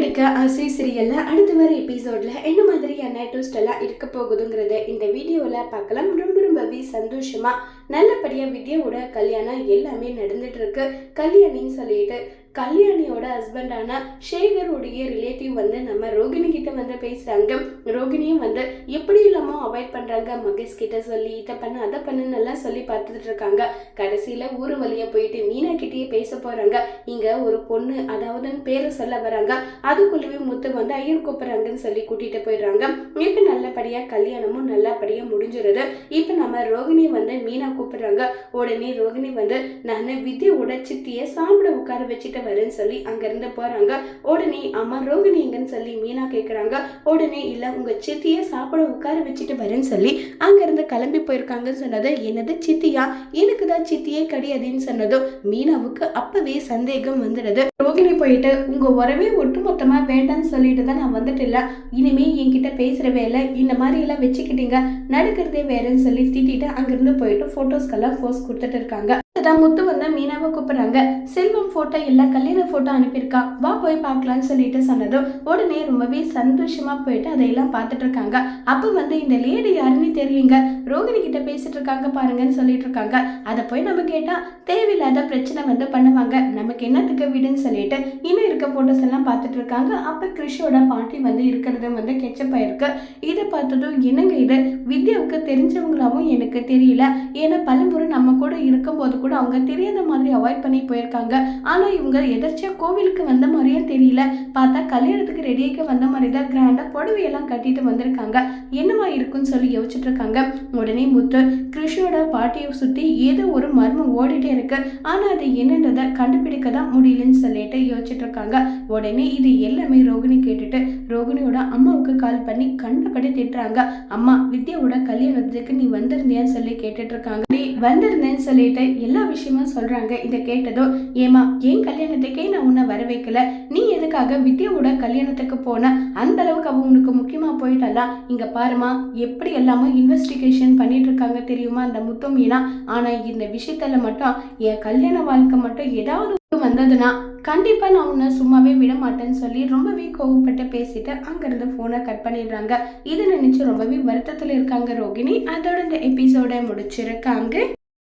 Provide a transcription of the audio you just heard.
கிடைக்க ஆசை சீரியல்ல அடுத்த வர எபிசோட்ல என்ன மாதிரியான ட்விஸ்ட் எல்லாம் இருக்க போகுதுங்கிறத இந்த வீடியோல பார்க்கலாம். ரொம்ப ரொம்பவே சந்தோஷமா நல்லபடியாக வித்யாவோட கல்யாணம் எல்லாமே நடந்துட்டு இருக்கு. கல்யாணின்னு சொல்லிட்டு கல்யாணியோட ஹஸ்பண்டான ஷேகருடைய ரிலேட்டிவ் வந்து நம்ம ரோகிணி கிட்ட வந்து பேசுறாங்க. ரோகிணியும் வந்து எப்படி இல்லாம அவாய்ட் பண்றாங்க? மகேஷ் கிட்ட சொல்லி இதை பண்ண அதை பண்ணுன்னு எல்லாம் சொல்லி பார்த்துட்டு இருக்காங்க. கடைசியில ஊரு வழியாக போயிட்டு மீனா கிட்டேயே பேச போறாங்க. இங்க ஒரு பொண்ணு அதாவது பேரை சொல்ல வராங்க. அதுக்குள்ளவே முத்து வந்து ஐயர் கூப்பிடுறாங்கன்னு சொல்லி கூட்டிட்டு போயிடுறாங்க. இப்ப நல்லபடியா கல்யாணமும் நல்லபடியா முடிஞ்சிருது. இப்ப நம்ம ரோகிணி வந்து மீனா கூப்பிடுறாங்க. உடனே ரோகிணி வந்து நான் வித்தியோட சித்தியை சாப்பிட உட்கார வச்சுட்டு வரேன்னு சொல்லி அங்க இருந்து போறாங்க. உடனே அம்மா ரோகிணி எங்கன்னு சொல்லி மீனா கேட்குறாங்க உடனே இல்லை உங்க சித்தியை சாப்பிட உட்கார வச்சுட்டு வரேன்னு சொல்லி அங்க இருந்து கிளம்பி போயிருக்காங்கன்னு சொன்னது. என்னது சித்தியா? எனக்கு தான் சித்தியே கிடையாதுன்னு சொன்னதும் மீனாவுக்கு அப்பவே சந்தேகம் வந்துடுது. ரோகிணி போயிட்டு உங்க உறவே ஒட்டுமொத்தமா வேண்டாம்னு சொல்லிட்டு தான் நான் வந்துட்டு இல்லை. இனிமே என்கிட்ட பேசுற வேலை இந்த மாதிரி எல்லாம் வச்சுக்கிட்டீங்க. நடக்கிறதே வேறேன்னு சொல்லி திட்டிட்டு அங்கேருந்து போயிட்டு ஃபோட்டோஸ்க்கெல்லாம் ஃபோஸ் கொடுத்துட்டு இருக்காங்க. தான் முத்து வந்து மீனாவை கூப்பிடுறாங்க. செல்வம் போட்டோ எல்லாம் கல்யாண போட்டோ அனுப்பியிருக்கா. வா போய் பார்க்கலாம்னு சொல்லிட்டு சொன்னதும் உடனே ரொம்பவே சந்தோஷமா போயிட்டு அதையெல்லாம் பார்த்துட்டு இருக்காங்க. அப்போ வந்து இந்த லேடி யாருன்னு தெரியலீங்க. ரோகிணி கிட்ட பேசிட்டு இருக்காங்க பாருங்கன்னு சொல்லிட்டு இருக்காங்க. அதை போய் நம்ம கேட்டா தேவையில்லாத பிரச்சனை வந்து பண்ணுவாங்க. நமக்கு என்னத்துக்கு விடுன்னு சொல்லிட்டு இன்னும் இருக்க போட்டோஸ் எல்லாம் பார்த்துட்டு இருக்காங்க. அப்போ கிறிஷோட பாட்டி வந்து இருக்கிறது வந்து கெச்சப் ஆயிருக்கு. இதை பார்த்ததும் என்னங்க இது? வித்யாவுக்கு தெரிஞ்சவங்களாவும் எனக்கு தெரியல. ஏன்னா பலமுறை நம்ம கூட இருக்கும்போது கூட அவங்க தெரியாத மாதிரி அவாய்ட் பண்ணி போயிருக்காங்க. ஆனால் இவங்க எதர்ச்சியாக கோவிலுக்கு வந்த மாதிரியும் தெரியல. பார்த்தா கல்யாணத்துக்கு ரெடியாக வந்த மாதிரி தான் கிராண்டாக புடவையெல்லாம் கட்டிட்டு வந்திருக்காங்க. என்னவா இருக்குன்னு சொல்லி யோசிச்சுட்டு இருக்காங்க. உடனே முத்து கிருஷியோட பாட்டியை சுற்றி ஏதோ ஒரு மர்மம் ஓடிட்டே இருக்கு. ஆனால் அது என்னன்றதை கண்டுபிடிக்க தான் முடியலன்னு சொல்லிட்டு யோசிச்சுட்டு இருக்காங்க. உடனே இது எல்லாமே ரோகிணி கேட்டுட்டு ரோகிணியோட அம்மாவுக்கு கால் பண்ணி கண்டபடி திட்டுறாங்க. அம்மா வித்யாவோட கல்யாணத்துக்கு நீ வந்திருந்தியான்னு சொல்லி கேட்டுட்டு இருக்காங்க. நீ வந்திருந்தேன்னு சொல்லிட்டு எல்லா விஷயமும் சொல்கிறாங்க இதை கேட்டதும் ஏமா என் கல்யாணத்துக்கே நான் உன்னை வர வைக்கல நீ எதுக்காக வித்யாவோட கல்யாணத்துக்கு போன? அந்த அளவுக்கு அவ உனக்கு முக்கியமாக போயிட்டாலா இங்கே பாருமா எப்படி எல்லாமே இன்வெஸ்டிகேஷன் பண்ணிட்டு இருக்காங்க தெரியுமா அந்த முத்து ஆனால் இந்த விஷயத்துல மட்டும் என் கல்யாண வாழ்க்கை மட்டும் ஏதாவது வந்ததுன்னா கண்டிப்பாக நான் உன்னை சும்மாவே விட மாட்டேன்னு சொல்லி ரொம்பவே கோவப்பட்டு பேசிட்டு அங்கேருந்து ஃபோனை கட் பண்ணிடுறாங்க. இதை நினச்சி ரொம்பவே வருத்தத்தில் இருக்காங்க ரோகிணி. அதோட இந்த எபிசோட முடிச்சிருக்காங்க.